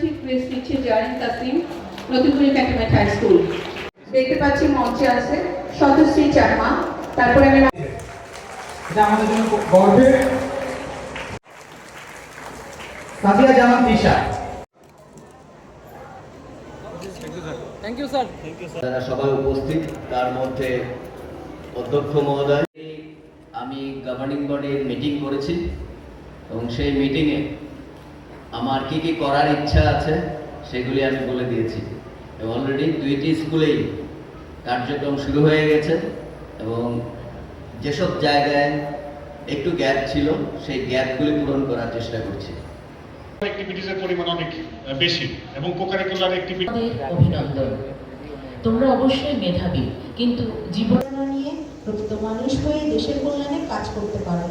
Guest নিচ্ছে জারিন তাসিম নতুনপুরি cantonment high school দেখতে পাচ্ছি মঞ্চে আছে শতশ্রী চাকমা তারপরে আমি আমাদের জন্য গর্বের। সাদিয়া জামান তিশা যারা সবাই উপস্থিত তার মধ্যে অধ্যক্ষ মহোদয় আমি গভর্নিং বডির মিটিং করেছি এবং সেই মিটিংয়ে আমার কি কি করার ইচ্ছা আছে সেগুলি আমি বলে দিয়েছি। এবং অলরেডি দুইটি স্কুলেই কার্যক্রম শুরু হয়ে গেছে এবং যেসব জায়গায় একটু গ্যাপ ছিল সেই গ্যাপগুলি পূরণ করার চেষ্টা করছি। অ্যাক্টিভিটিসের পরিমাণ অনেক বেশি এবং কোকারিকুলার অ্যাক্টিভিটি তোমাদের অভিনন্দন। তোমরা অবশ্যই মেধাবী কিন্তু জীবন নিয়ে প্রকৃত মানুষ হয়ে দেশের কল্যাণে কাজ করতে পারব।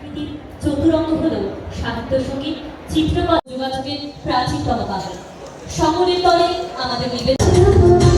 সংস্কৃতির চতুরঙ্গ হল সাহিত্য সংগীত চিত্রকলা যোগাযোগের প্রাচীনতম পাবে সকলের তলে আমাদের নিবেদন